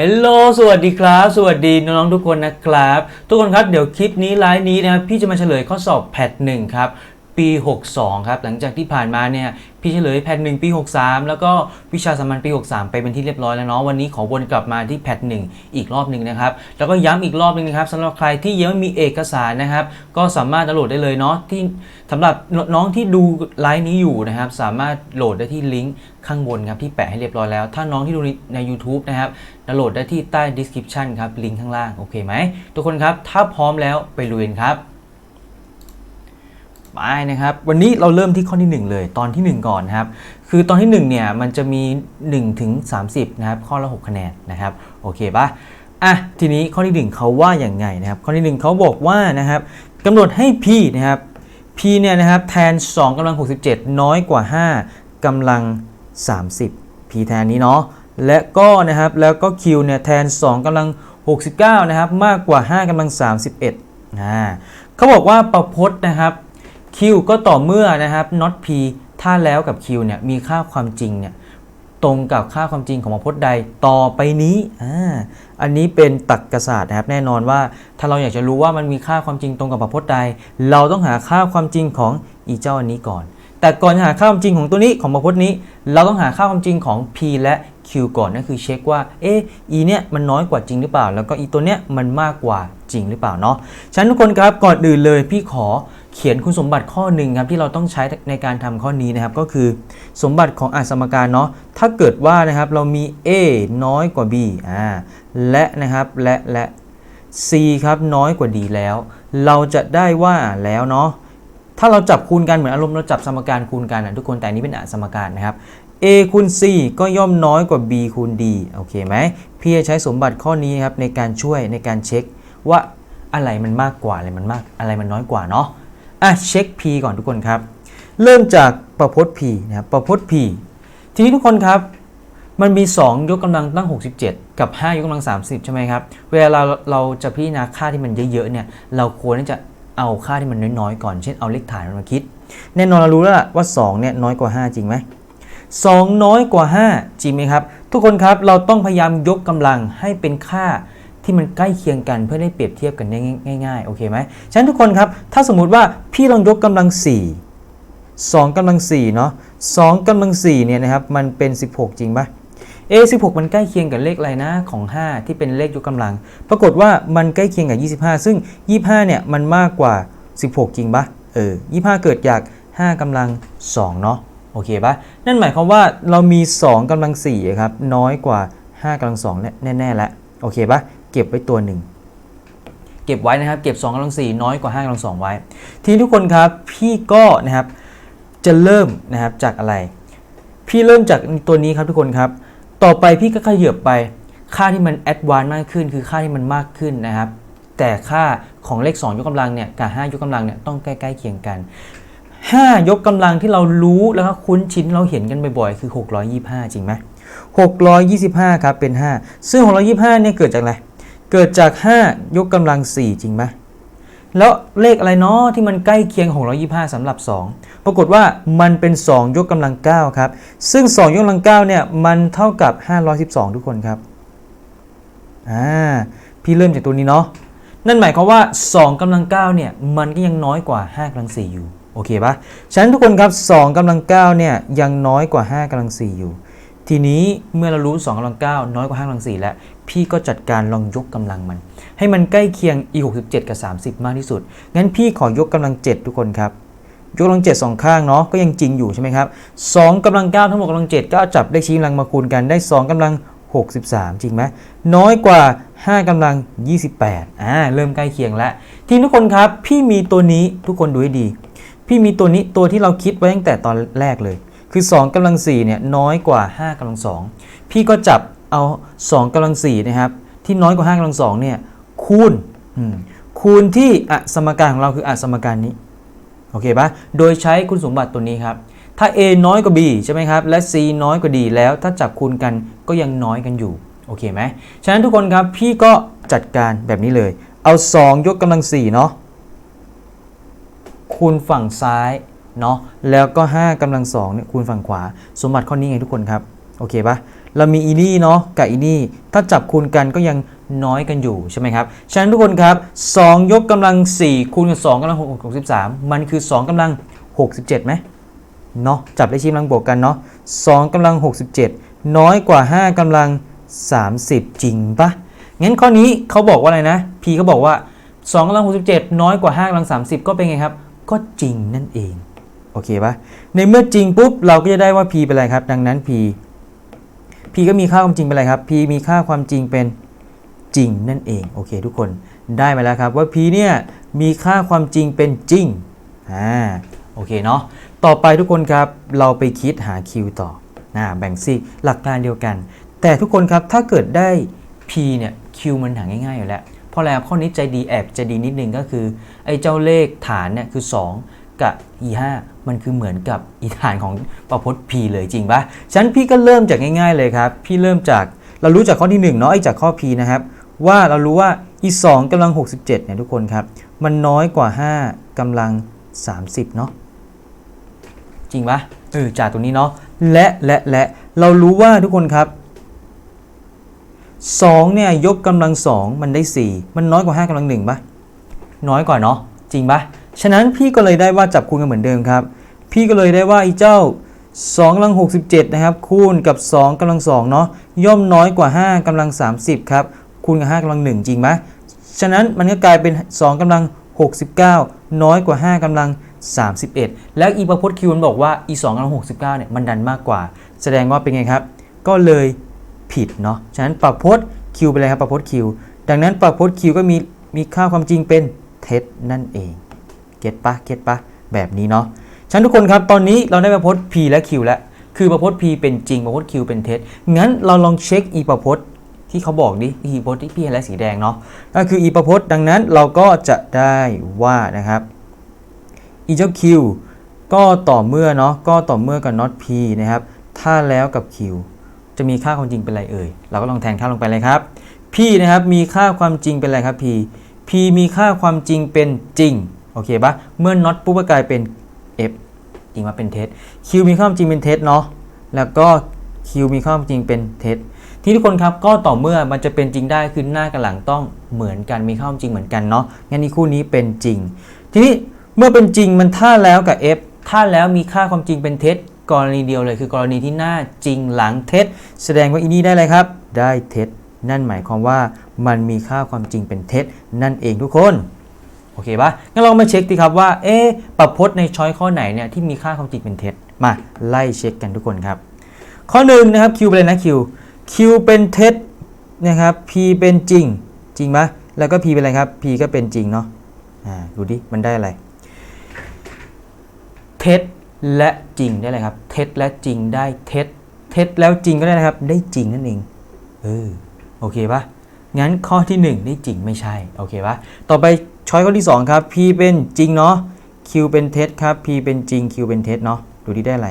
เฮลโลสวัสดีครับ สวัสดีน้องๆทุกคนนะครับ ทุกคนครับ เดี๋ยวคลิปนี้ไลฟ์นี้นะครับ พี่จะมาเฉลยข้อสอบแพทหนึ่งครับ ปี 62 ครับ หลังจากที่ผ่านมาเนี่ย พี่เฉลยแพทหนึ่งปี 63 แล้วก็วิชาสามัญปี 63 ไปเป็นที่เรียบร้อยแล้วเนาะ วันนี้ขอวนกลับมาที่แพทหนึ่งอีกรอบหนึ่งนะครับ แล้วก็ย้ำอีกรอบหนึ่งนะครับสำหรับใครที่ยังไม่มีเอกสารนะครับ ก็สามารถดาวน์โหลดได้เลยเนาะ ที่สำหรับน้องที่ดูไลฟ์นี้อยู่นะครับ สามารถโหลดได้ที่ลิงก์ข้างบนครับที่แปะให้เรียบร้อยแล้ว ถ้าน้องที่ดูใน YouTube นะครับ ดาวน์โหลดได้ที่ใต้ description ครับลิงก์ข้างล่างโอเคไหมทุกคนครับถ้าพร้อมแล้วไปลุยกันครับไปนะครับวันนี้เราเริ่มที่ข้อที่ 1 เลยตอนที่ 1 ก่อนนะครับคือตอนที่1เนี่ยมันจะมี1ถึง30นะครับข้อละ6คะแนนนะครับโอเคปะอะทีนี้ข้อที่ 1เขาว่าอย่างไงนะครับข้อที่ 1เขาบอกว่านะครับกำหนดให้ p นะครับ p เนี่ยนะครับแทน 2กำลัง 67 น้อยกว่า 5กำลัง 30 p แทนนี้เนาะ และก็นะครับแล้วก็ q เนี่ยแทน 2กำลัง 69 นะครับ มากกว่า 5กำลัง 31อ่าเขาบอกว่าประพจน์นะครับ q ก็ต่อเมื่อนะครับ not p ถ้าแล้วกับ q เนี่ยมีค่าความจริงเนี่ยตรงกับค่าความจริงของประพจน์ใดต่อไปนี้อ่าอันนี้เป็นตรรกศาสตร์นะครับแน่นอนว่าถ้าเราอยากจะรู้ว่ามันมีค่าความจริงตรงกับประพจน์ใด เราต้องหาค่าความจริงของอีเจ้าอันนี้ก่อน แต่ก่อนจะหาค่าความจริงของตัวนี้ของประพจน์นี้ เราต้องหาค่าความจริงของ p และ q ก่อนนั่นคือเช็คว่าเอ๊ะ e เนี่ยมันน้อยกว่าจริงหรือเปล่า แล้วก็ e ตัวเนี้ยมันมากกว่าจริงหรือเปล่าเนาะฉะนั้นทุกคนครับก่อนอื่นเลยพี่ขอเขียนคุณสมบัติข้อหนึ่งครับที่เราต้องใช้ในการทำข้อนี้นะครับก็คือสมบัติของอสมการเนาะถ้าเกิดว่านะครับเรามี a น้อยกว่า b อ่าและนะครับและและ c ครับน้อยกว่า d แล้ว เราจะได้ว่าแล้วเนาะถ้าเราจับคูณกันเหมือนอารมณ์เราจับสมการคูณกันนะทุกคนแต่นนี้เป็นอสมการนะครับ a คูณ c ก็ย่อมน้อยกว่า b คูณ d โอเคไหมพี่จะใช้สมบัติข้อนี้ครับในการช่วยในการเช็คว่าอะไรมันมากกว่าอะไรมันมากอะไรมันน้อยกว่าเนาะอะเช็ค p ก่อนทุกคนครับ เริ่มจากประพจน์ p นะครับประพจน์ p ทีนี้ทุกคนครับ มันมี 2 ยกกำลังตั้ง 67 กับ 5 ยกกำลัง 30 ใช่ไหมครับ เวลาเราเราจะพิจารณาค่าที่มันเยอะๆเนี่ยเราควรที่จะเอาค่าที่มันน้อยๆก่อน เช่นเอาเลขฐานมาคิด แน่นอนเรารู้แล้วว่า2เนี่ยน้อยกว่า 5 จริงไหม 2 น้อยกว่า 5 จริงไหมครับ ทุกคนครับเราต้องพยายามยกกำลังให้เป็นค่าที่มันใกล้เคียงกันเพื่อได้เปรียบเทียบกันได้ง่ายๆโอเคไหมฉะนั้นทุกคนครับ ถ้าสมมุติว่าพี่ลองยกกำลัง 4 2กำลัง4เนาะ2กำลัง4เนี่ยนะครับมันเป็น 16 จริงปะ a 16 มันใกล้เคียงกับเลขอะไรนะของ 5 ที่เป็นเลขยกกำลัง ปรากฏว่ามันใกล้เคียงกับ 25 ซึ่ง 25 เนี่ยมันมากกว่า 16 จริงปะเออ25 เกิดจาก 5กำลัง 2 เนาะ อเคปะนั่นหมายความว่าเรามี 2กำลัง4ครับน้อยกว่า 5กำลัง2แน่ๆแล้วโอเคปะเก็บไว้ตัวหนึ่งเก็บไว้นะครับเก็บ2กำลัง4น้อยกว่า5กำลัง2ไว้ ทีนี้ทุกคนครับพี่ก็นะครับจะเริ่มนะครับจากอะไร พี่เริ่มจากตัวนี้ครับทุกคนครับ ต่อไปพี่ก็ขยับไปค่าที่มันแอดวานซ์มากขึ้น คือค่าที่มันมากขึ้นนะครับแต่ค่าของเลข 2 ยกกำลังเนี่ยกับ 5 ยกกำลังเนี่ยต้องใกล้ ๆ เคียงกัน 5 ยกกำลังที่เรารู้แล้วก็คุ้นชินเราเห็นกันบ่อยๆ คือ 625 จริงไหม625 ครับเป็น 5 ซึ่ง 625 เนี่ยเกิดจากอะไร เกิดจาก 5 ยกกำลัง 4 จริงไหมแล้วเลขอะไรเนาะที่มันใกล้เคียงของ125สำหรับ 2 ปรากฏว่ามันเป็น 2 ยกกำลัง 9 ครับ ซึ่ง 2 ยกกำลัง 9 เนี่ย มันเท่ากับ 512 ทุกคนครับ อ่า พี่เริ่มจากตัวนี้เนาะ นั่นหมายความว่า 2กำลัง 9 เนี่ย มันก็ยังน้อยกว่า 5กำลัง 4 อยู่ โอเคปะฉะนั้นทุกคนครับ2กำลัง9เนี่ยยังน้อยกว่า 5กำลัง 4 อยู่ ทีนี้เมื่อเรารู้ 2กำลัง 9 น้อยกว่า 5กำลัง 4 แล้ว พี่ก็จัดการลองยกกำลังมัน ให้มันใกล้เคียง e 67กับ 30 มากที่สุด งั้นพี่ขอยกกำลัง 7 ทุกคนครับ ยกกำลัง7สองข้างเนาะก็ยังจริงอยู่ใช่ไหมครับ2กำลัง 9 ทั้งหมดกำลัง 7 ก็จับเลขชี้กำลังมาคูณกันได้ 2กำลัง 63 จริงไหมน้อยกว่า 5กำลัง 28อ่าเริ่มใกล้เคียงแล้วทีนี้ทุกคนครับพี่มีตัวนี้ทุกคนดูให้ดี พี่มีตัวนี้ตัวที่เราคิดไว้ตั้งแต่ตอนแรกเลย คือ 2กำลัง4เนี่ยน้อยกว่า 5กำลัง 2 พี่ก็จับเอา 2กำลัง4นะครับที่น้อยกว่า 5กำลัง2เนี่ยคูณคูณที่อสมการของเราคืออสมการนี้โอเคปะโดยใช้คุณสมบัติตัวนี้ครับ ถ้า a น้อยกว่า b ใช่ไหมครับ และ c น้อยกว่า d แล้วถ้าจับคูณกันก็ยังน้อยกันอยู่โอเคไหมฉะนั้นทุกคนครับพี่ก็จัดการแบบนี้เลย เอา 2 ยกกำลัง4เนาะ คูณฝั่งซ้ายเนาะแล้วก็ 5กำลัง2เนี่ยคูณฝั่งขวา สมบัติข้อนี้ไงทุกคนครับ โอเคปะเรามีอีนี่เนาะกับอีนี่ ถ้าจับคูณกันก็ยังน้อยกันอยู่ใช่ไหมครับ ฉะนั้นทุกคนครับ 2 ยกกำลัง 4 คูณกับ2กำลัง6 63 มันคือ 2กำลัง 67ไหมเนาะจับเลขชี้กำลังบวกกันเนาะ2กำลัง 67 น้อยกว่า 5กำลัง 30 จริงปะงั้นข้อนี้เขาบอกว่าอะไรนะ P เขาบอกว่า2กำลัง67 น้อยกว่า5กำลัง 30 ก็เป็นไงครับ ก็จริงนั่นเอง โอเคปะในเมื่อจริงปุ๊บเราก็จะได้ว่า p เป็นอะไรครับ ดังนั้น p p ก็มีค่าความจริงเป็นอะไรครับ p มีค่าความจริงเป็นจริงนั่นเอง โอเค ทุกคนได้มาแล้วครับว่า p เนี่ยมีค่าความจริงเป็นจริงอ่าโอเคเนาะต่อไปทุกคนครับเราไปคิดหา q ต่อนะแบ่งซีกหลักการเดียวกัน แต่ทุกคนครับถ้าเกิดได้ p เนี่ย q มันหาง่ายๆอยู่แล้ว ราะแล้วข้อนี้ใจดีแอบใจดีนิดนึงก็คือไอ้เจ้าเลขฐานเนี่ยคือ 2 กับ e 5 มันคือเหมือนกับอีฐานของประพจน์ p เลยจริงปะฉะนั้นพี่ก็เริ่มจากง่าย ๆ เลยครับ พี่เริ่มจากเรารู้จากข้อที่1เนาะไอ้จากข้อ p นะครับ ว่าเรารู้ว่า e 2กำลัง 67เนี่ยทุกคนครับ มันน้อยกว่า 5กำลัง 30เนาะจริงปะเออจากตรงนี้เนาะและและและเรารู้ว่าทุกคนครับ 2เนี่ยยกกำลัง2มันได้ 4 มันน้อยกว่า 5กำลัง1ปะน้อยกว่าเนาะจริงปะฉะนั้นพี่ก็เลยได้ว่าจับคูณกันเหมือนเดิมครับ พี่ก็เลยได้ว่าไอ้เจ้า2กำลัง67นะครับคูณกับ 2กำลัง2เนาะย่อมน้อยกว่า 5กำลัง 30ครับคูณกับ5กำลัง1จริงไหมฉะนั้นมันก็กลายเป็น 2กำลัง 69 น้อยกว่า 5กำลัง 31 แล้วอีประพจน์คิวมันบอกว่าอี2กำลัง69เนี่ยมันดันมากกว่า แสดงว่าเป็นไงครับ ก็เลย ผิดเนาะ ฉะนั้นประพจน์คิวเป็นอะไรครับประพจน์คิวดังนั้นประพจน์คิวก็มีมีค่าความจริงเป็นเท็จนั่นเอง เก็ตปะเก็ตปะแบบนี้เนาะ ฉะนั้นทุกคนครับ ตอนนี้เราได้ประพจน์ P และ Q แล้ว คือประพจน์ P เป็นจริงประพจน์ Q เป็นเท็จ งั้นเราลองเช็คอีประพจน์ที่เขาบอกดิอีประพจน์ที่พี่และสีแดงเนาะ ก็คืออีประพจน์ดังนั้นเราก็จะได้ว่านะครับอีเจ้า Q ก็ต่อเมื่อเนาะ ก็ต่อเมื่อกับ not P นะครับ ถ้าแล้วกับ Q จะมีค่าความจริงเป็นอะไรเอ่ย เราก็ลองแทนค่าลงไปเลยครับ P นะครับมีค่าความจริงเป็นอะไรครับ P P มีค่าความจริงเป็นจริง โอเคปะเมื่อ not ปุ๊บก็กลายเป็น F จริงมาเป็นเท็จ Q มีค่าความจริงเป็นเท็จเนาะ แล้วก็ Q มีค่าความจริงเป็นเท็จ ที่ทุกคนครับก็ต่อเมื่อมันจะเป็นจริงได้คือหน้ากับหลังต้องเหมือนกัน มีค่าความจริงเหมือนกันเนาะ งั้นนี่คู่นี้เป็นจริง ทีนี้เมื่อเป็นจริงมันท่าแล้วกับ F ท่าแล้วมีค่าความจริงเป็นเท็จ กรณีเดียวเลยคือกรณีที่หน้าจริงหลังเท็จ แสดงว่าอีนี่ได้อะไรครับ ได้เท็จ นั่นหมายความว่ามันมีค่าความจริงเป็นเท็จ นั่นเองทุกคนโอเคปะงั้นเรามาเช็คดีครับว่าเอ๊ประพจน์ในช้อยข้อไหนเนี่ยที่มีค่าความจริงเป็นเท็จมาไล่เช็คกันทุกคนครับ ข้อหนึ่งนะครับ Q เป็นอะไรนะ Q Q เป็นเท็จนะครับ P เป็นจริงจริงไหมแล้วก็ P เป็นอะไรครับ P ก็เป็นจริงเนาะอ่าดูดิมันได้อะไรเท็จ และจริงได้เลยครับ เท็จและจริงได้เท็จ เท็จแล้วจริงก็ได้นะครับ ได้จริงนั่นเอง เออ โอเคปะงั้นข้อที่ 1 ได้จริงไม่ใช่ โอเคปะต่อไปช้อยข้อที่ 2 ครับ P เป็นจริงเนาะ Q เป็นเท็จครับ P เป็นจริง Q เป็นเท็จเนาะ ดูที่ได้อะไร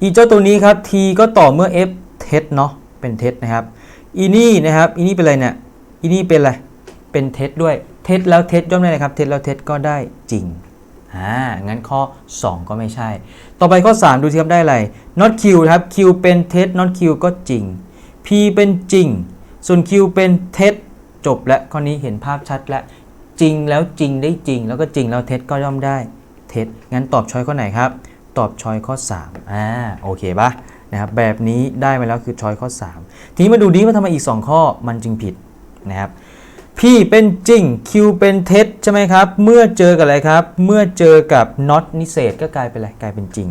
อีเจ้าตัวนี้ครับ T ก็ต่อเมื่อ F เท็จเนาะ เป็นเท็จนะครับ อีนี่นะครับ อีนี่เป็นอะไรเนี่ย อีนี่เป็นอะไร เป็นเท็จด้วย เท็จแล้วเท็จย่อมได้เลยครับ เท็จแล้วเท็จก็ได้จริง อ่า งั้นข้อ 2 ก็ไม่ใช่ ต่อไปข้อ 3 ดูสิครับได้อะไร not q ครับ q เป็นเท็จ not q ก็จริง p เป็นจริง ส่วน q เป็นเท็จ จบและข้อนี้เห็นภาพชัดแล้วจริงแล้วจริงได้จริง แล้วก็จริงแล้วเท็จก็ย่อมได้เท็จ งั้นตอบช้อยข้อไหนครับ ตอบช้อยข้อ 3 อ่า โอเคปะนะครับ แบบนี้ได้มาแล้วคือช้อยข้อ 3 ทีนี้มาดูดีว่าทำไมอีก 2 ข้อมันจึงผิดนะครับ P เป็นจริง Q เป็นเท็จใช่ไหมครับ เมื่อเจอกับอะไรครับ เมื่อเจอกับ not นิเศษก็กลายเป็นอะไรกลายเป็นจริง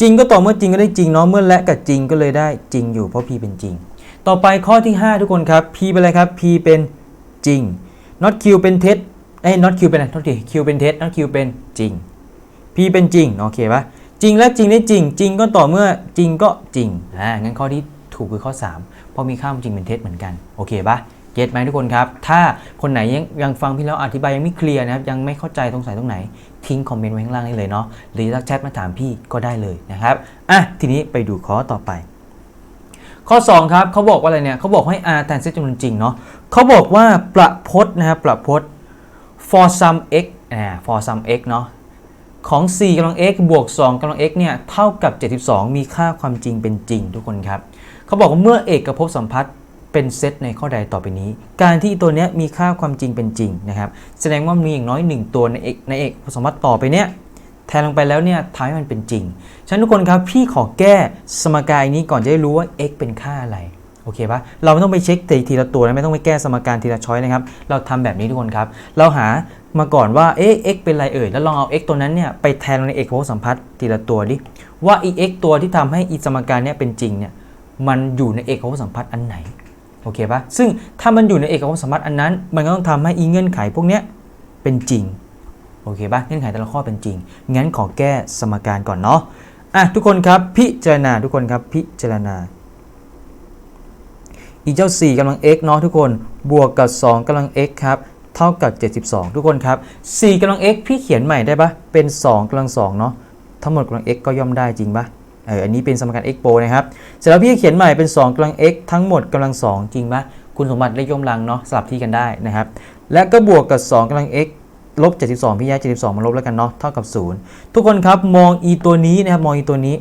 จริงก็ต่อเมื่อจริงก็ได้จริงเนาะเมื่อและกับจริงก็เลยได้จริงอยู่เพราะ P เป็นจริง ต่อไปข้อที่ 5 ทุกคนครับ P เป็นอะไรครับ P เป็นจริง not Q เป็นเท็จไอ้ not Q เป็นอะไรโทษที Q เป็นเท็จ not Q เป็นจริง P เป็นจริงโอเคปะจริงและจริงได้จริง จริงก็ต่อเมื่อจริงก็จริงอ่างั้นข้อที่ถูกคือข้อ 3 เพราะมีค่าจริงเป็นเท็จเหมือนกันโอเคปะ เก็ตไหมทุกคนครับ ถ้าคนไหนยังยังฟังพี่แล้วอธิบายยังไม่เคลียร์นะครับ ยังไม่เข้าใจตรงไหนตรงไหน ทิ้งคอมเมนต์ไว้ข้างล่างได้เลยเนาะ หรือทักแชทมาถามพี่ก็ได้เลยนะครับ อะ ทีนี้ไปดูข้อต่อไป ข้อ 2 ครับเขาบอกว่าอะไรเนี่ยเขาบอกให้ r แทนเซตจำนวนจริงเนาะเขาบอกว่าประพจน์นะครับประพจน์ for some x อ่า for some x เนาะของ 4กำลัง x บวก 2กำลัง x เนี่ย เท่ากับ 72 มีค่าความจริงเป็นจริงทุกคนครับ เขาบอกว่าเมื่อเอกภพสัมพัทธ์ เป็นเซตในข้อใดต่อไปนี้ การที่ตัวนี้มีค่าความจริงเป็นจริงนะครับ แสดงว่ามีอย่างน้อยหนึ่งตัวในเอกในเอกภพสมพัทธ์ต่อไปเนี้ยแทนลงไปแล้วเนี่ยทำให้มันเป็นจริง ฉะนั้นทุกคนครับพี่ขอแก้สมการนี้ก่อนจะได้รู้ว่า x เป็นค่าอะไรโอเคปะเราไม่ต้องไปเช็คทีละตัวนะไม่ต้องไปแก้สมการทีละช้อยนะครับ เราทำแบบนี้ทุกคนครับ เราหามาก่อนว่าเอ๊ะ x เป็นอะไรเอ่ย แล้วลองเอา x ตัวนั้นเนี่ยไปแทนลงในเอกภพสัมพัทธ์ทีละตัวดิ ว่าอี x ตัวที่ทำให้อีสมการเนี่ยเป็นจริงเนี่ย มันอยู่ในเอกภพสัมพัทธ์อันไหน โอเคปะซึ่งถ้ามันอยู่ในเอกภพสมพัทธ์อันนั้น มันก็ต้องทำให้อีเงื่อนไขพวกเนี้ยเป็นจริง โอเคปะเงื่อนไขแต่ละข้อเป็นจริง งั้นขอแก้สมการก่อนเนาะ อะทุกคนครับพิจารณาทุกคนครับพิจารณา อีเจ้า 4กำลัง x เนาะทุกคน บวกกับ 2กำลัง x ครับ เท่ากับ 72 ทุกคนครับ 4กำลัง x พี่เขียนใหม่ได้ปะเป็น 2กำลัง2เนาะ ทั้งหมดกำลัง x ก็ย่อมได้จริงปะ เอออันนี้เป็นสมการ x โปนะครับเสร็จแล้วพี่เขียนใหม่เป็น2กำลัง x ทั้งหมดกำลัง 2 จริงปะคุณสมบัติเลขย่อมลังเนาะสลับที่กันได้นะครับ และก็บวกกับ 2กำลัง x ลบ 72 พี่ย้าย 72 มาลบแล้วกันเนาะเท่ากับ 0 ทุกคนครับมองอีตัวนี้นะครับมองอีตัวนี้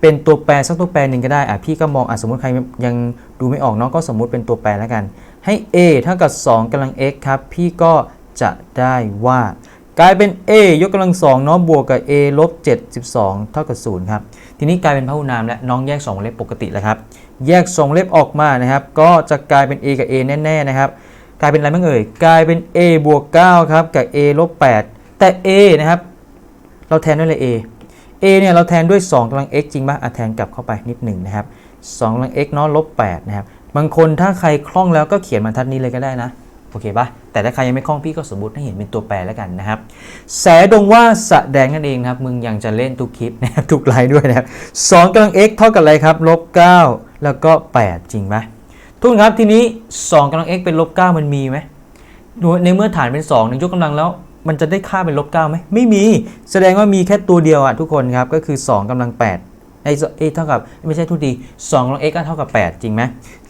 เป็นตัวแปรสักตัวแปรหนึ่งก็ได้อะพี่ก็มองอะสมมติใครยังดูไม่ออกเนาะก็สมมุติเป็นตัวแปรแล้วกัน ให้ a เท่ากับ 2กำลัง x ครับพี่ก็จะได้ว่ากลายเป็น a ยกกำลัง2เนาะบวกกับ a ลบ 72 เท่ากับ 0 ครับ ทีนี้กลายเป็นพหุนามและน้องแยก 2 เล็บปกติแล้วครับ แยก 2 เล็บออกมานะครับ ก็จะกลายเป็น a กับ a แน่ๆนะครับ กลายเป็นอะไรบ้างเอ่ย กลายเป็น a บวก9ครับกับ a ลบ8แต่ a นะครับ เราแทนด้วยเลย a a เนี่ยเราแทนด้วย2กำลัง x จริงป่ะอะแทนกลับเข้าไปนิดหนึ่งนะครับ2กำลัง x เนาะลบ8นะครับ บางคนถ้าใครคล่องแล้วก็เขียนบรรทัดนี้เลยก็ได้นะ โอเคปะแต่ถ้าใครยังไม่คล่องพี่ก็สมมติให้เห็นเป็นตัวแปรแล้วกันนะครับ แสดงว่าแสดงนั่นเองครับ มึงยังจะเล่นทุกคลิปนะครับทุกไลน์ด้วยนะครับ2กำลัง x เท่ากับอะไรครับลบ9แล้วก็ 8 จริงไหมทุกคนครับทีนี้ 2กำลัง x เป็นลบ9มันมีไหมในเมื่อฐานเป็น2ในยกกำลังแล้ว มันจะได้ค่าเป็นลบ9ไหมไม่มี แสดงว่ามีแค่ตัวเดียวอะทุกคนครับก็คือ 2กำลัง 8ไอ้เอเท่ากับไม่ใช่ทุกที2กำลัง x ก็เท่ากับ 8 จริงไหม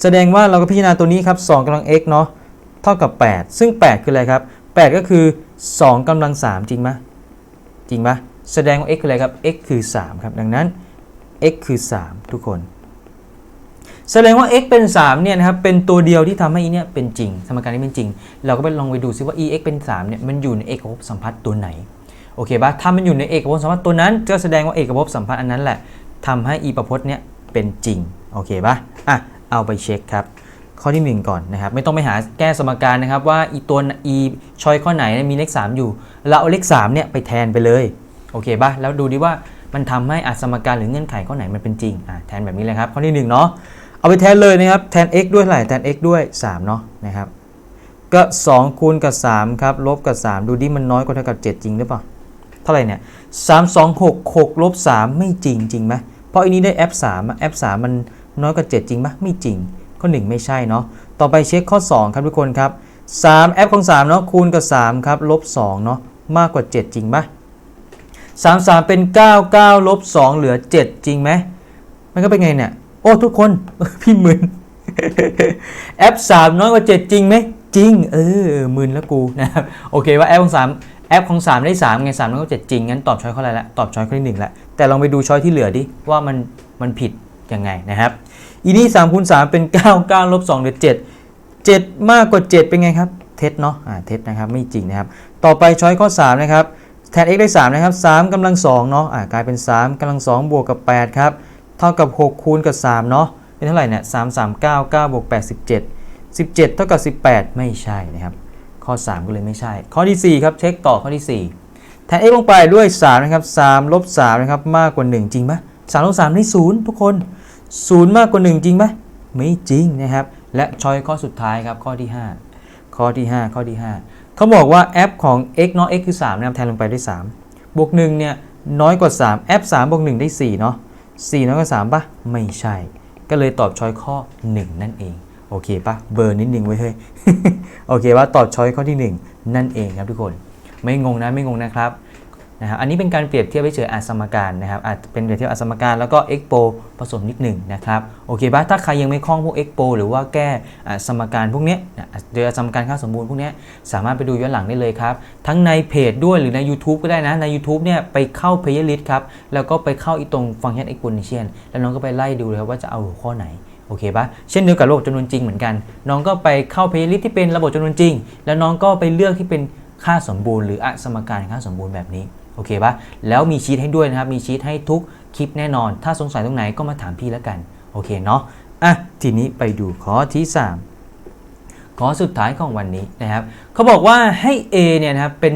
แสดงว่าเราก็พิจารณาตัวนี้ครับ2กำลัง x เนาะ เท่ากับ 8 ซึ่ง 8 คืออะไรครับ 8 ก็คือ2กำลัง 3 จริงไหมจริงปะแสดงว่า x คืออะไรครับ x คือ 3 ครับ ดังนั้น x คือ 3 ทุกคน แสดงว่า x เป็น 3 เนี่ยนะครับ เป็นตัวเดียวที่ทำให้อีเนี่ยเป็นจริง สมการนี้เป็นจริง เราก็ไปลองไปดูซิว่า e x เป็น3เนี่ย มันอยู่ในเอกภพสัมพัทธ์ตัวไหน โอเคปะถ้ามันอยู่ในเอกภพสัมพัทธ์ตัวนั้น ก็แสดงว่าเอกภพสัมพัทธ์อันนั้นแหละทำให้ e ประพจน์เนี่ยเป็นจริง โอเคปะอะ เอาไปเช็คครับ ข้อที่ 1 ก่อนนะครับ ไม่ต้องไปหาแก้สมการนะครับ ว่าอีตัว e ชอยข้อไหนมีเลข 3 อยู่ เราเอาเลข3เนี่ยไปแทนไปเลยโอเคปะแล้วดูดิว่ามันทำให้อสมการหรือเงื่อนไขข้อไหนมันเป็นจริงอะแทนแบบนี้เลยครับข้อที่1เนาะเอาไปแทนเลยนะครับแทน x ด้วยเท่าไหร่แทน x ด้วย3เนาะนะครับก็ 2 คูณกับ 3 ครับ ลบกับ 3 ดูดิมันน้อยกว่าเท่ากับ 7 จริงหรือเปล่า เท่าไหร่เนี่ย3 2 6 6ลบ3ไม่จริงจริงไหมเพราะอันนี้ได้ f 3 f 3มันน้อยกว่า 7 จริงไหมไม่จริง ข้อ 1 ไม่ใช่เนาะต่อไปเช็คข้อ 2 ครับทุกคนครับ3 f ของ 3 เนาะคูณกับ 3 ครับลบ2เนาะมากกว่า 7 จริงปะ3 3 เป็น 9 9ลบ2เหลือ 7 จริงไหมมันก็เป็นไงเนี่ย โอ้ ทุกคนพี่มึน f 3น้อยกว่า 7 จริงไหมจริง เออมึนแล้วกูนะครับโอเคว่า f ของ3 f ของ 3 ได้ 3 ไง 3 น้อยกว่า 7 จริง งั้นตอบช้อยข้ออะไรละตอบช้อยข้อที่1ละแต่ลองไปดูช้อยที่เหลือดิว่ามันมันผิดยังไงนะครับ อีนี่3คูณ3เป็น 9 9ลบ2เหลือ7 7 มากกว่า 7 เป็นไงครับ เท็จเนาะอ่าเท็จนะครับ ไม่จริงนะครับ ต่อไปช้อยข้อ 3 นะครับแทน x ได้ 3 นะครับ3กำลัง2เนาะอ่ากลายเป็น 3กำลัง2บวกกับ 8 ครับ เท่ากับ 6 คูณกับ 3 เนาะเป็นเท่าไหร่เนี่ย3 3 9 9บวก8 17 17 เท่ากับ 18 ไม่ใช่นะครับ ข้อ 3 ก็เลยไม่ใช่ ข้อที่ 4 ครับ เช็คต่อข้อที่ 4 แทน x ลงไปด้วย 3 นะครับ3ลบ3นะครับ มากกว่า 1 จริงไหม3ลบ3ได้0ทุกคน 0มากกว่า 1 จริงไหมไม่จริงนะครับ และชอยข้อสุดท้ายครับข้อที่ 5 ข้อที่ 5 ข้อที่ 5 เขาบอกว่า f ของ x เนาะ x คือ3นะครับแทนลงไปด้วย3บวก1เนี่ยน้อยกว่า3 f 3บวก1ได้4เนาะ4น้อยกว่า3ปะไม่ใช่ ก็เลยตอบชอยข้อ 1 นั่นเอง โอเคปะเบอร์นิดนึงไว้เฮ้ยโอเคว่าตอบชอยข้อที่ 1 นั่นเองครับทุกคน ไม่งงนะไม่งงนะครับ นะครับอันนี้เป็นการเปรียบเทียบเฉยอาสมการนะครับอาจเป็นเปรียบเทียบอาสมการแล้วก็ expo ผสมนิดหนึ่งนะครับโอเคปะถ้าใครยังไม่คล่องพวก expo หรือว่าแก้อาสมการพวกนี้นะโดยอาสมการค่าสมบูรณ์พวกนี้สามารถไปดูย้อนหลังได้เลยครับ ทั้งในเพจด้วยหรือใน YouTube ก็ได้นะ ใน u t u b e เนี่ยไปเข้า playlist ครับ แล้วก็ไปเข้าอีตรงฟังก์ชัน exponential แล้วน้องก็ไปไล่ดูเลยครับว่าจะเอาหัวข้อไหนโอเคปะเช่นเดียวกับระบบจำนวนจริงเหมือนกัน น้องก็ไปเข้า playlist ที่เป็นระบบจำนวนจริง แล้วน้องก็ไปเลือกที่เป็นค่าสมบูรณ์หรืออสมการค่าสมบูรณ์แบบนี้ โอเคปะแล้วมีชีตให้ด้วยนะครับ มีชีตให้ทุกคลิปแน่นอน ถ้าสงสัยตรงไหนก็มาถามพี่แล้วกัน โอเคเนาะ อะ ทีนี้ไปดูข้อที่ 3 ข้อสุดท้ายของวันนี้นะครับ เขาบอกว่าให้ A เนี่ยนะครับ เป็น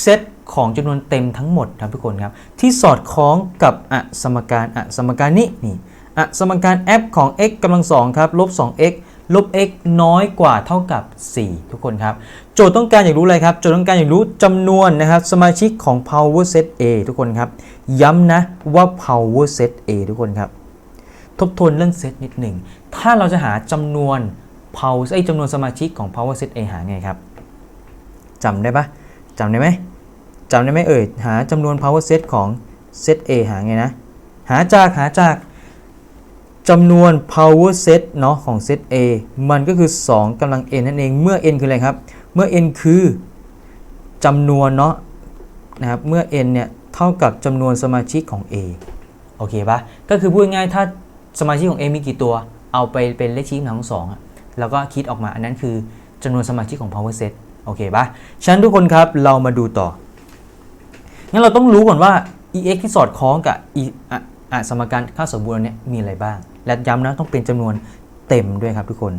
เซตของจำนวนเต็มทั้งหมดครับทุกคนครับ ที่สอดคล้องกับอสมการอสมการนี้นี่อสมการ f ของ x กำลังสองครับลบ 2x ลบ x น้อยกว่าเท่ากับ 4 ทุกคนครับ โจทย์ต้องการอยากรู้อะไรครับ โจทย์ต้องการอยากรู้จำนวนนะครับสมาชิกของ power set A ทุกคนครับ ย้ำนะว่า power set A ทุกคนครับ ทบทวนเรื่องเซตนิดหนึ่ง ถ้าเราจะหาจำนวน power ไอ้จำนวนสมาชิกของ power set A หาไงครับจำได้ปะจำได้ไหมจำได้ไหมเอ่ย หาจำนวน power set ของ set A หาไงนะ หาจากหาจาก จำนวน power set เนาะของ set A มันก็คือ 2กำลัง n นั่นเอง เมื่อ n คืออะไรครับ เมื่อ n คือจำนวนเนาะนะครับ เมื่อ n เนี่ยเท่ากับจำนวนสมาชิกของ A โอเคปะก็คือพูดง่ายๆถ้าสมาชิกของ A มีกี่ตัว เอาไปเป็นเลขชี้กำลังของสองอะแล้วก็คิดออกมาอันนั้นคือจำนวนสมาชิกของ power set โอเคปะฉะนั้นทุกคนครับเรามาดูต่อ งั้นเราต้องรู้ก่อนว่า ex ที่สอดคล้องกับ e อะอะสมการค่าสมบูรณ์เนี่ยมีอะไรบ้าง และย้ำนะต้องเป็นจำนวนเต็มด้วยครับทุกคน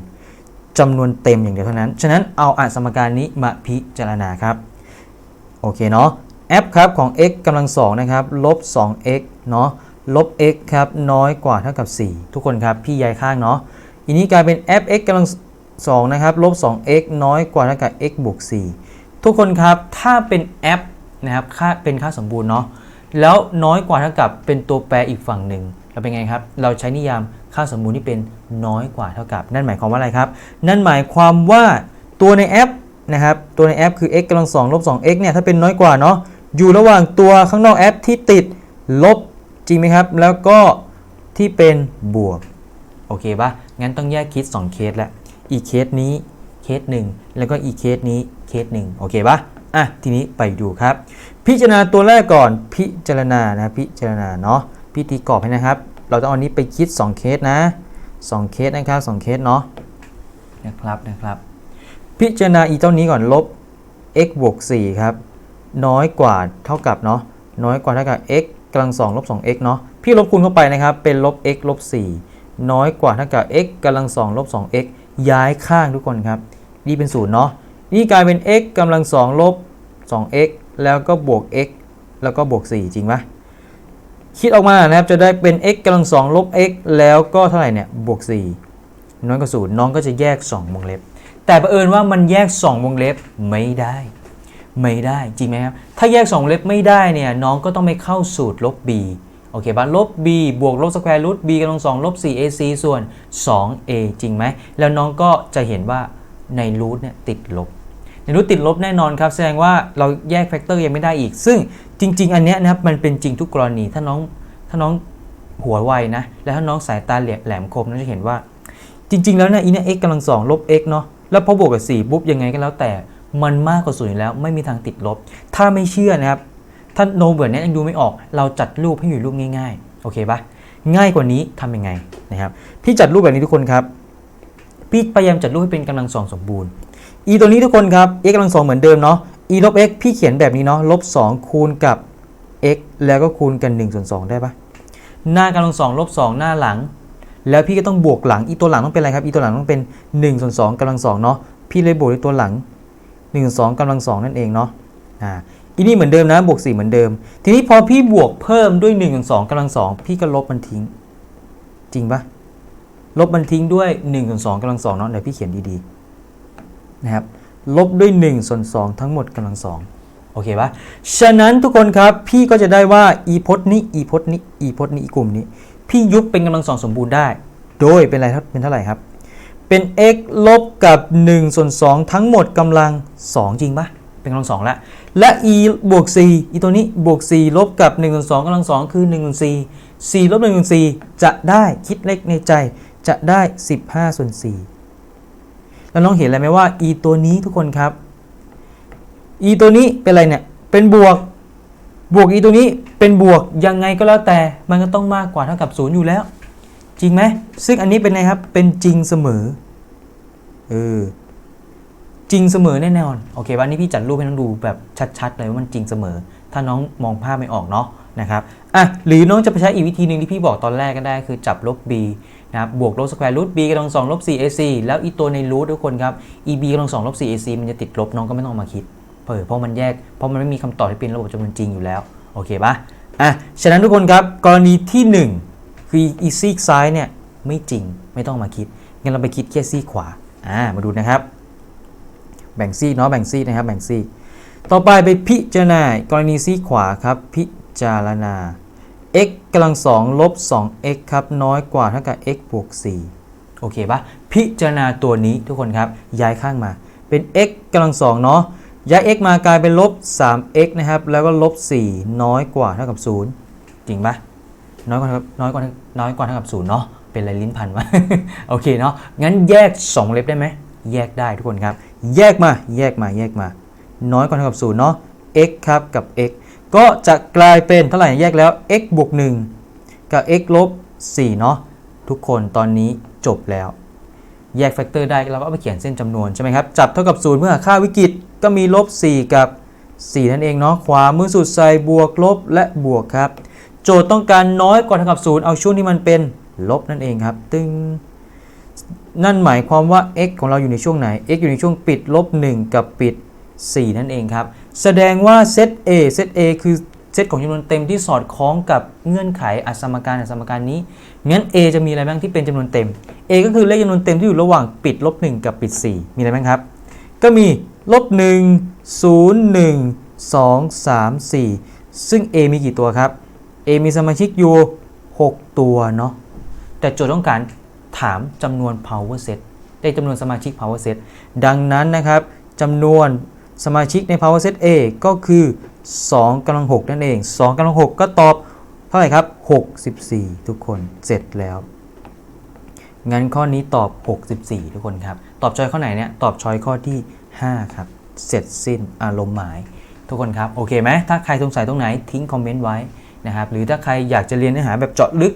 จำนวนเต็มอย่างเดียวเท่านั้น ฉะนั้นเอาอะสมการนี้มาพิจารณาครับ โอเคเนาะ f ครับของ x กำลังสองนะครับลบ 2x เนาะลบ x ครับน้อยกว่าเท่ากับ 4 ทุกคนครับพี่ย้ายข้างเนาะอันนี้กลายเป็น f(x) กำลังสองนะครับลบ 2x น้อยกว่าเท่ากับ x บวก 4 ทุกคนครับถ้าเป็น f นะครับค่าเป็นค่าสมบูรณ์เนาะแล้วน้อยกว่าเท่ากับเป็นตัวแปรอีกฝั่งหนึ่งเราเป็นไงครับ เราใช้นิยาม ค่าสมบูรณ์ที่เป็นน้อยกว่าเท่ากับ นั่นหมายความว่าอะไรครับ นั่นหมายความว่าตัวใน f นะครับตัวใน f คือ x กำลังสองลบ 2x เนี่ยถ้าเป็นน้อยกว่าเนาะอยู่ระหว่างตัวข้างนอก f ที่ติดลบจริงไหมครับ แล้วก็ที่เป็นบวกโอเคปะงั้นต้องแยกคิด 2 เคสแล้วอีกเคสนี้เคสหนึ่งแล้วก็อีกเคสนี้เคสหนึ่งโอเคปะอะทีนี้ไปดูครับ พิจารณาตัวแรกก่อนพิจารณานะพิจารณาเนาะพี่ตีกรอบให้นะครับ เราต้องเอาอันนี้ไปคิด 2 เคสนะ 2 เคสนะครับ2เคสเนาะนะครับนะครับ พิจารณาอีเจ้านี้ก่อนลบ x บวก4ครับ น้อยกว่าเท่ากับเนาะน้อยกว่าเท่ากับ x กำลัง2ลบ 2x เนาะพี่ลบคูณเข้าไปนะครับ เป็นลบ x ลบ 4 น้อยกว่าเท่ากับ x กำลัง2ลบ 2x ย้ายข้างทุกคนครับ นี่เป็นศูนย์เนาะนี่กลายเป็น x กำลัง2ลบ 2x แล้วก็บวก x แล้วก็บวก 4 จริงไหม คิดออกมานะครับจะได้เป็น x กำลัง2ลบ x แล้วก็เท่าไหร่เนี่ยบวก4น้อยกว่าศูนย์น้องก็จะแยก 2 วงเล็บ แต่ประเอิญว่ามันแยก 2 วงเล็บไม่ได้ ไม่ได้จริงไหมครับ ถ้าแยก2เล็บไม่ได้เนี่ยน้องก็ต้องไปเข้าสูตรลบ b โอเคป่ะลบ b บวกลบสแควร์รูท b กำลัง2ลบ 4ac ส่วน 2a จริงไหม แล้วน้องก็จะเห็นว่าในรูทเนี่ยติดลบ ในรูทติดลบแน่นอนครับ แสดงว่าเราแยกแฟกเตอร์ยังไม่ได้อีก ซึ่งจริง ๆ อันเนี้ยนะครับมันเป็นจริงทุกกรณีถ้าน้องถ้าน้องหัวไวนะแล้วถ้าน้องสายตาแหลมแหลมคมน้องจะเห็นว่า จริง ๆ แล้วเนี่ยอีเนี่ย x กำลัง2ลบ x เนาะแล้วพอบวกกับ4ปุ๊บยังไงก็แล้วแต่มันมากกว่าศูนย์แล้วไม่มีทางติดลบ ถ้าไม่เชื่อนะครับ ถ้าโนเบิร์ดเนี่ยยังดูไม่ออก เราจัดรูปให้อยู่รูปง่ายๆ โอเคปะง่ายกว่านี้ทำยังไงนะครับ พี่จัดรูปแบบนี้ทุกคนครับ พี่พยายามจัดรูปให้เป็นกำลังสองสมบูรณ์ e ตัวนี้ทุกคนครับ x กำลังสองเหมือนเดิมเนาะ e ลบ x พี่เขียนแบบนี้เนาะลบ2คูณกับ x แล้วก็คูณกัน1ส่วน2ได้ปะหน้ากำลังสองลบ2หน้าหลัง แล้วพี่ก็ต้องบวกหลังอีตัวหลังต้องเป็นอะไรครับอีตัวหลังต้องเป็น1ส่วน2กำลังสองเนาะพี่เลยบวกด้วยตัวหลัง1ส่วน2กำลังสองนั่นเองเนาะอ่าอีนี่เหมือนเดิมนะบวก4เหมือนเดิม ทีนี้พอพี่บวกเพิ่มด้วย1ส่วน2กำลังสองพี่ก็ลบมันทิ้ง จริงปะลบมันทิ้งด้วย1ส่วน2กำลังสองเนาะเดี๋ยวพี่เขียนดีๆ นะครับลบด้วย1ส่วน2ทั้งหมดกำลังสองโอเคปะฉะนั้นทุกคนครับพี่ก็จะได้ว่าอีพจน์นี้อีพจน์นี้อีพจน์นี้อีกลุ่มนี้ พี่ยุบเป็นกำลังสองสมบูรณ์ได้ โดยเป็นอะไรเป็นเท่าไหร่ครับ เป็น x ลบกับ1ส่วน2ทั้งหมดกำลัง 2 จริงปะเป็นกำลัง2แล้วและ e บวก c อีตัวนี้บวก c ลบกับ1ส่วน2กำลัง2คือ1ส่วน4 c ลบ1ส่วน4จะได้คิดเลขในใจจะได้ 15ส่วน4 แล้วน้องเห็นอะไรไหมว่า e ตัวนี้ทุกคนครับ e ตัวนี้เป็นอะไรเนี่ย เป็นบวก บวก e ตัวนี้เป็นบวกยังไงก็แล้วแต่ มันก็ต้องมากกว่าเท่ากับ0อยู่แล้ว จริงไหม ซึ่งอันนี้เป็นไงครับ เป็นจริงเสมอ เออ จริงเสมอแน่นอน โอเค วันนี้พี่จัดรูปให้น้องดูแบบชัดๆเลยว่ามันจริงเสมอ ถ้าน้องมองภาพไม่ออกเนาะนะครับ อะ หรือน้องจะไปใช้อีกวิธีหนึ่งที่พี่บอกตอนแรกก็ได้คือจับลบ b นะครับบวกลบสแควร์รูท b กำลังสองลบ4 ac แล้วอีตัวในรูททุกคนครับ e b กำลังสองลบ4 ac มันจะติดลบน้องก็ไม่ต้องมาคิดเออเพราะมันแยกเพราะมันไม่มีคำตอบที่เป็นระบบจำนวนจริงอยู่แล้วโอเคปะอะฉะนั้นทุกคนครับกรณีที่หนึ่งคืออีซีกซ้ายเนี่ยไม่จริงไม่ต้องมาคิดงั้นเราไปคิดแค่ซีกขวาอ่ามาดูนะครับแบ่งซีกเนาะแบ่งซีกนะครับแบ่งซีกต่อไปไปพิจารณากรณีซีกขวาครับพิจารณา x กำลังสองลบ 2x ครับ น้อยกว่าเท่ากับ x บวก 4 โอเคปะพิจารณาตัวนี้ทุกคนครับ ย้ายข้างมาเป็น x กำลังสองเนาะย้าย x มากลายเป็นลบ 3x นะครับ แล้วก็ลบ 4 น้อยกว่าเท่ากับ 0 จริงปะน้อยกว่าน้อยกว่าน้อยกว่าเท่ากับศูนย์เนาะเป็นอะไรลิ้นพันวะโอเคเนาะงั้นแยก 2 เล็บได้ไหม แยกได้ทุกคนครับ แยกมาแยกมาแยกมา น้อยกว่าเท่ากับศูนย์เนาะ x ครับกับ x ก็จะกลายเป็นเท่าไหร่แยกแล้ว x บวก1กับ x ลบ4เนาะทุกคนตอนนี้จบแล้ว แยกแฟกเตอร์ได้เราก็เอาไปเขียนเส้นจำนวนใช่ไหมครับ จับเท่ากับ 0 เมื่อค่าวิกฤตก็มีลบ 4 กับ 4 นั่นเองเนาะขวามือสุดใส่บวกลบและบวกครับ โจทย์ต้องการน้อยกว่าเท่ากับ 0 เอาช่วงที่มันเป็นลบนั่นเองครับ ตึงนั่นหมายความว่า x ของเราอยู่ในช่วงไหน x อยู่ในช่วงปิดลบ1กับปิด 4 นั่นเองครับ แสดงว่าเซต A เซต A คือเซตของจำนวนเต็มที่สอดคล้องกับเงื่อนไขอัสมการอัสมการนี้งั้น A จะมีอะไรบ้างที่เป็นจำนวนเต็ม A ก็คือเลขจำนวนเต็มที่อยู่ระหว่างปิดลบ1กับปิด 4 มีอะไรบ้างครับ ก็มีลบ1 0 1 2 3 4 ซึ่ง A มีกี่ตัวครับ A มีสมาชิกอยู่ 6 ตัวเนาะแต่โจทย์ต้องการถามจำนวน power set ได้จำนวนสมาชิก power set ดังนั้นนะครับจำนวน สมาชิกใน power set A ก็คือ2กำลัง6นั่นเอง2กำลัง6ก็ตอบเท่าไหร่ครับ 64 ทุกคนเสร็จแล้ว งั้นข้อนี้ตอบ 64 ทุกคนครับ ตอบชอยข้อไหนเนี่ยตอบชอยข้อที่ 5 ครับ เสร็จสิ้นอารมณ์หมาย ทุกคนครับ โอเคไหมถ้าใครสงสัยตรงไหนทิ้งคอมเมนต์ไว้นะครับ หรือถ้าใครอยากจะเรียนเนื้อหาแบบเจาะลึก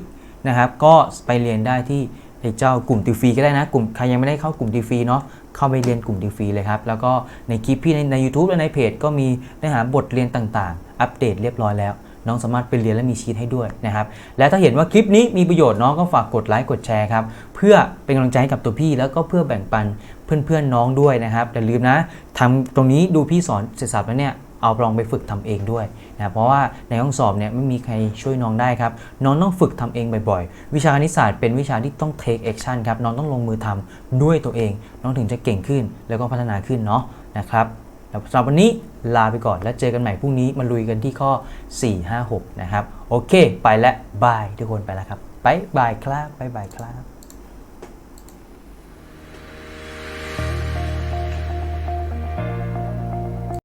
นะครับ ก็ไปเรียนได้ที่ไอ้เจ้ากลุ่มติวฟรีก็ได้นะ กลุ่มใครยังไม่ได้เข้ากลุ่มติวฟรีเนาะ เข้าไปเรียนกลุ่มดีฟรีเลยครับ แล้วก็ในคลิปพี่ในใน u t u b e และในเพจก็มีเนื้อหาบทเรียนต่างๆ อัปเดตเรียบร้อยแล้ว น้องสามารถไปเรียนและมีชีตให้ด้วยนะครับ และถ้าเห็นว่าคลิปนี้มีประโยชน์น้องก็ฝากกดไลค์กดแชร์ครับ เพื่อเป็นกำลังใจให้กับตัวพี่ แล้วก็เพื่อแบ่งปันเพื่อนๆน้องด้วยนะครับอย่าลืมนะทำตรงนี้ดูพี่สอนเสร็จสับแล้วเนี่ย เอาลองไปฝึกทำเองด้วยนะเพราะว่าในห้องสอบเนี่ยไม่มีใครช่วยน้องได้ครับ น้องต้องฝึกทำเองบ่อยๆ วิชาคณิตศาสตร์เป็นวิชาที่ต้อง take action ครับ น้องต้องลงมือทำด้วยตัวเอง น้องถึงจะเก่งขึ้นแล้วก็พัฒนาขึ้นเนาะนะครับแล้วสำหรับวันนี้ลาไปก่อนแล้วเจอกันใหม่พรุ่งนี้มาลุยกันที่ข้อ 4 5 6 นะครับ โอเค ไปแล้วบายทุกคนไปแล้วครับบายบายครับบายบายครับ